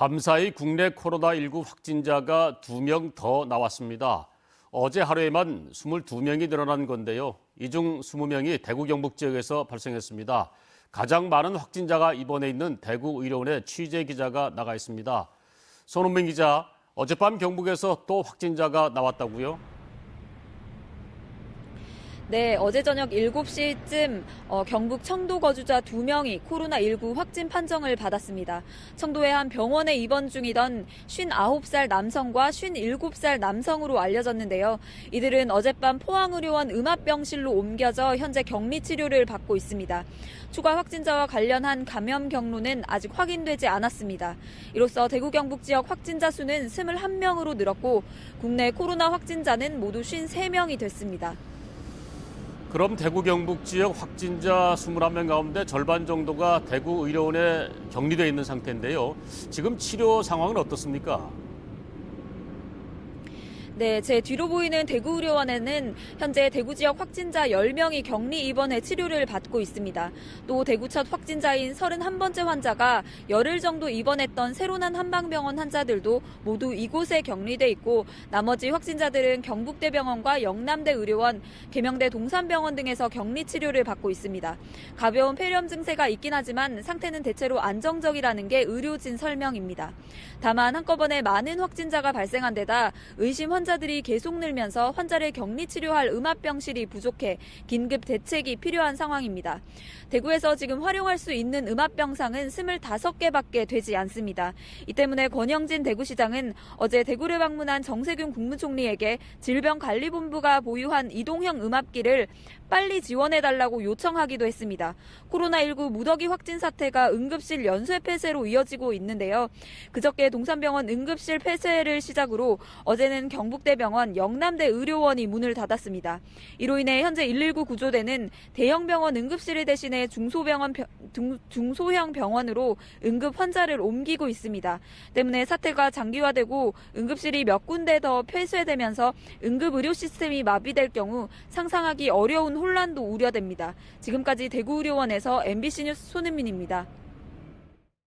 밤사이 국내 코로나19 확진자가 2명 더 나왔습니다. 어제 하루에만 22명이 늘어난 건데요. 이 중 20명이 대구 경북 지역에서 발생했습니다. 가장 많은 확진자가 입원해 있는 대구 의료원에 취재 기자가 나가 있습니다. 손은민 기자, 어젯밤 경북에서 또 확진자가 나왔다고요? 네, 어제 저녁 7시쯤 어, 경북 청도 거주자 2명이 코로나19 확진 판정을 받았습니다. 청도의 한 병원에 입원 중이던 59살 남성과 57살 남성으로 알려졌는데요. 이들은 어젯밤 포항의료원 음압병실로 옮겨져 현재 격리 치료를 받고 있습니다. 추가 확진자와 관련한 감염 경로는 아직 확인되지 않았습니다. 이로써 대구 경북 지역 확진자 수는 21명으로 늘었고 국내 코로나 확진자는 모두 53명이 됐습니다. 그럼 대구 경북 지역 확진자 21명 가운데 절반 정도가 대구 의료원에 격리돼 있는 상태인데요. 지금 치료 상황은 어떻습니까? 네, 제 뒤로 보이는 대구의료원에는 현재 대구 지역 확진자 10명이 격리 입원해 치료를 받고 있습니다. 또 대구 첫 확진자인 31번째 환자가 열흘 정도 입원했던 새로 난 한방병원 환자들도 모두 이곳에 격리돼 있고 나머지 확진자들은 경북대병원과 영남대 의료원, 계명대 동산병원 등에서 격리 치료를 받고 있습니다. 가벼운 폐렴 증세가 있긴 하지만 상태는 대체로 안정적이라는 게 의료진 설명입니다. 다만 한꺼번에 많은 확진자가 발생한 데다 의심 환자 들이 계속 늘면서 환자를 격리 치료할 음압병실이 부족해 긴급 대책이 필요한 상황입니다. 대구에서 지금 활용할 수 있는 음압병상은 25개밖에 되지 않습니다. 이 때문에 권영진 대구시장은 어제 대구를 방문한 정세균 국무총리에게 질병관리본부가 보유한 이동형 음압기를 빨리 지원해달라고 요청하기도 했습니다. 코로나19 무더기 확진 사태가 응급실 연쇄 폐쇄로 이어지고 있는데요. 그저께 동산병원 응급실 폐쇄를 시작으로 어제는 경북 대병원, 영남대 의료원이 문을 닫았습니다. 이로 인해 현재 119 구조대는 대형 병원 응급실을 대신해 중소병원 중소형 병원으로 응급 환자를 옮기고 있습니다. 때문에 사태가 장기화되고 응급실이 몇 군데 더 폐쇄되면서 응급 의료 시스템이 마비될 경우 상상하기 어려운 혼란도 우려됩니다. 지금까지 대구의료원에서 MBC 뉴스 손은민입니다.